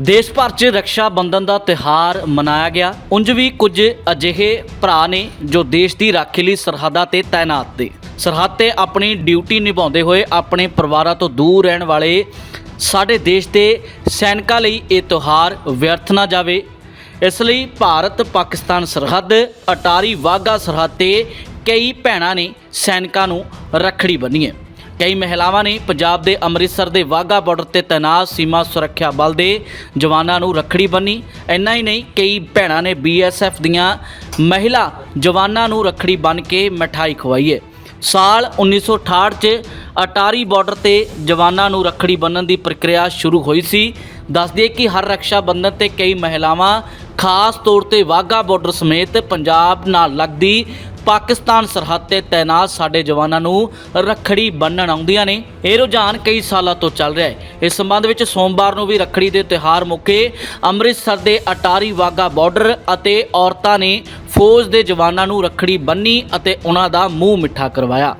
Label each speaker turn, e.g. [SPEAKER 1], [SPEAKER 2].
[SPEAKER 1] ਦੇਸ਼ ਭਰ 'ਚ ਰੱਖਿਆ ਬੰਧਨ ਦਾ ਤਿਹਾਰ ਮਨਾਇਆ ਗਿਆ। ਉਂਝ ਵੀ ਕੁਝ ਅਜਿਹੇ ਭਰਾ ਨੇ ਜੋ ਦੇਸ਼ ਦੀ ਰਾਖੀ ਲਈ ਸਰਹੱਦਾਂ ਤੇ ਤਾਇਨਾਤ ਦੇ ਸਰਹੱਦ ਤੇ ਆਪਣੀ ਡਿਊਟੀ ਨਿਭਾਉਂਦੇ ਹੋਏ ਆਪਣੇ ਪਰਿਵਾਰਾਂ ਤੋਂ ਦੂਰ ਰਹਿਣ ਵਾਲੇ ਸਾਡੇ ਦੇਸ਼ ਦੇ ਸੈਨਿਕਾਂ ਲਈ ਇਹ ਤਿਉਹਾਰ ਵਿਅਰਥ ਨਾ ਜਾਵੇ। ਇਸ ਲਈ ਭਾਰਤ ਪਾਕਿਸਤਾਨ ਸਰਹੱਦ, ਅਟਾਰੀ ਵਾਗਾ ਸਰਹੱਦ ਤੇ ਕਈ ਭੈਣਾਂ ਨੇ ਸੈਨਿਕਾਂ ਨੂੰ ਰੱਖੜੀ ਬੰਨ੍ਹੀ ਹੈ ਕਈ ਮਹਿਲਾਵਾਂ ਨੇ ਪੰਜਾਬ ਦੇ ਅੰਮ੍ਰਿਤਸਰ ਦੇ ਵਾਹਗਾ ਬਾਰਡਰ ਤੇ ਤੈਨਾਤ ਸੀਮਾ ਸੁਰੱਖਿਆ ਬਲ ਦੇ ਜਵਾਨਾਂ ਨੂੰ ਰੱਖੜੀ ਬੰਨੀ। ਇੰਨਾ ਹੀ ਨਹੀਂ, ਕਈ ਭੈਣਾਂ ਨੇ ਬੀਐਸਐਫ ਦੀਆਂ ਮਹਿਲਾ ਜਵਾਨਾਂ ਨੂੰ ਰੱਖੜੀ ਬੰਨ ਕੇ ਮਠਾਈ ਖਵਾਈ ਹੈ। ਸਾਲ 1968 ਚ ਅਟਾਰੀ ਬਾਰਡਰ ਤੇ ਜਵਾਨਾਂ ਨੂੰ ਰੱਖੜੀ ਬੰਨਣ ਦੀ ਪ੍ਰਕਿਰਿਆ ਸ਼ੁਰੂ ਹੋਈ ਸੀ। ਦੱਸ ਕਿ ਹਰ ਰੱਖਿਆ ਬੰਧਨ ਤੇ ਕਈ ਮਹਿਲਾਵਾਂ ਖਾਸ ਤੌਰ ਤੇ ਵਾਹਗਾ ਬਾਰਡਰ ਸਮੇਤ ਪੰਜਾਬ ਨਾਲ ਲੱਗਦੀ ਪਾਕਿਸਤਾਨ ਸਰਹੱਦ ਤੇ ਤਾਇਨਾਤ ਸਾਡੇ ਜਵਾਨਾਂ ਨੂੰ ਰੱਖੜੀ ਬੰਨਣ ਆਉਂਦੀਆਂ ਨੇ। ਇਹ ਰੁਝਾਨ ਕਈ ਸਾਲਾਂ ਤੋਂ ਚੱਲ ਰਿਹਾ ਹੈ। ਇਸ ਸੰਬੰਧ ਵਿੱਚ ਸੋਮਵਾਰ ਨੂੰ ਵੀ ਰੱਖੜੀ ਦੇ ਤਿਉਹਾਰ ਮੌਕੇ ਅੰਮ੍ਰਿਤਸਰ ਦੇ ਅਟਾਰੀ ਵਾਗਾ ਬਾਰਡਰ ਅਤੇ ਔਰਤਾਂ ਨੇ ਫੌਜ ਦੇ ਜਵਾਨਾਂ ਨੂੰ ਰੱਖੜੀ ਬੰਨੀ ਅਤੇ ਉਹਨਾਂ ਦਾ ਮੂੰਹ ਮਿੱਠਾ ਕਰਵਾਇਆ।